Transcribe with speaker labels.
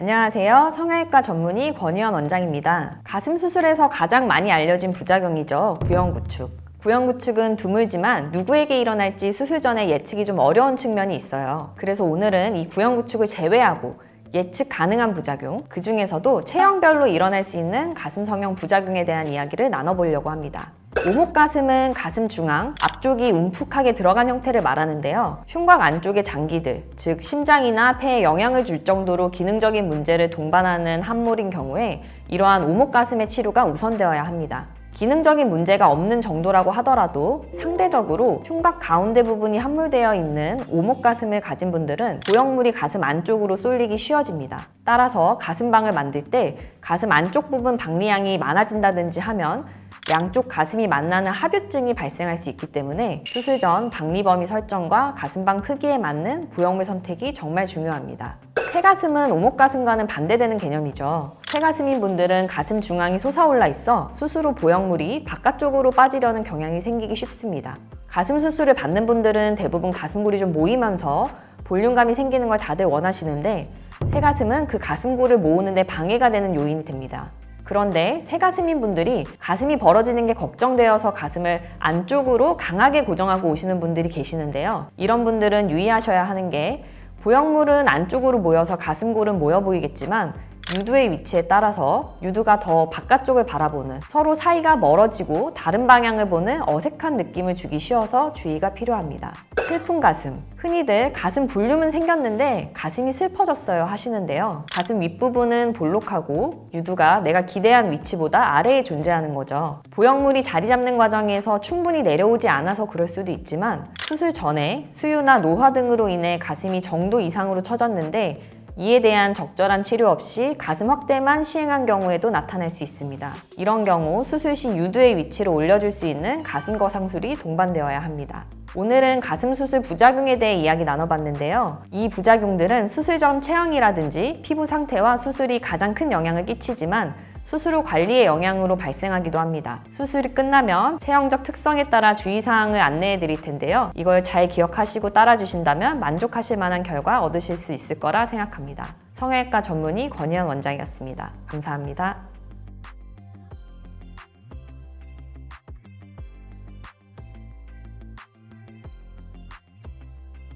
Speaker 1: 안녕하세요. 성형외과 전문의 권희원 원장입니다. 가슴 수술에서 가장 많이 알려진 부작용이죠. 구형구축. 구형구축은 드물지만 누구에게 일어날지 수술 전에 예측이 좀 어려운 측면이 있어요. 그래서 오늘은 이 구형구축을 제외하고 예측 가능한 부작용, 그 중에서도 체형별로 일어날 수 있는 가슴 성형 부작용에 대한 이야기를 나눠보려고 합니다. 오목 가슴은 가슴 중앙, 앞쪽이 움푹하게 들어간 형태를 말하는데요. 흉곽 안쪽의 장기들, 즉 심장이나 폐에 영향을 줄 정도로 기능적인 문제를 동반하는 함몰인 경우에 이러한 오목 가슴의 치료가 우선되어야 합니다. 기능적인 문제가 없는 정도라고 하더라도 상대적으로 흉곽 가운데 부분이 함몰되어 있는 오목 가슴을 가진 분들은 고형물이 가슴 안쪽으로 쏠리기 쉬워집니다. 따라서 가슴방을 만들 때 가슴 안쪽 부분 박리양이 많아진다든지 하면 양쪽 가슴이 만나는 합유증이 발생할 수 있기 때문에 수술 전 박리 범위 설정과 가슴방 크기에 맞는 고형물 선택이 정말 중요합니다. 폐가슴은 오목가슴과는 반대되는 개념이죠. 폐가슴인 분들은 가슴 중앙이 솟아올라 있어 후 보형물이 바깥쪽으로 빠지려는 경향이 생기기 쉽습니다. 가슴 수술을 받는 분들은 대부분 가슴골이 좀 모이면서 볼륨감이 생기는 걸 다들 원하시는데 새가슴은 그 가슴골을 모으는데 방해가 되는 요인이 됩니다. 그런데 새가슴인 분들이 가슴이 벌어지는 게 걱정되어서 가슴을 안쪽으로 강하게 고정하고 오시는 분들이 계시는데요. 이런 분들은 유의하셔야 하는 게 보형물은 안쪽으로 모여서 가슴골은 모여 보이겠지만 유두의 위치에 따라서 유두가 더 바깥쪽을 바라보는 서로 사이가 멀어지고 다른 방향을 보는 어색한 느낌을 주기 쉬워서 주의가 필요합니다. 슬픈 가슴. 흔히들 가슴 볼륨은 생겼는데 가슴이 슬퍼졌어요 하시는데요. 가슴 윗부분은 볼록하고 유두가 내가 기대한 위치보다 아래에 존재하는 거죠. 보형물이 자리 잡는 과정에서 충분히 내려오지 않아서 그럴 수도 있지만 수술 전에 수유나 노화 등으로 인해 가슴이 정도 이상으로 처졌는데 이에 대한 적절한 치료 없이 가슴 확대만 시행한 경우에도 나타날 수 있습니다. 이런 경우 수술 시 유두의 위치를 올려줄 수 있는 가슴 거상술이 동반되어야 합니다. 오늘은 가슴 수술 부작용에 대해 이야기 나눠봤는데요. 이 부작용들은 수술 전 체형이라든지 피부 상태와 수술이 가장 큰 영향을 끼치지만 수술 후 관리의 영향으로 발생하기도 합니다. 수술이 끝나면 체형적 특성에 따라 주의사항을 안내해 드릴 텐데요. 이걸 잘 기억하시고 따라주신다면 만족하실 만한 결과 얻으실 수 있을 거라 생각합니다. 성형외과 전문의 권희연 원장이었습니다. 감사합니다.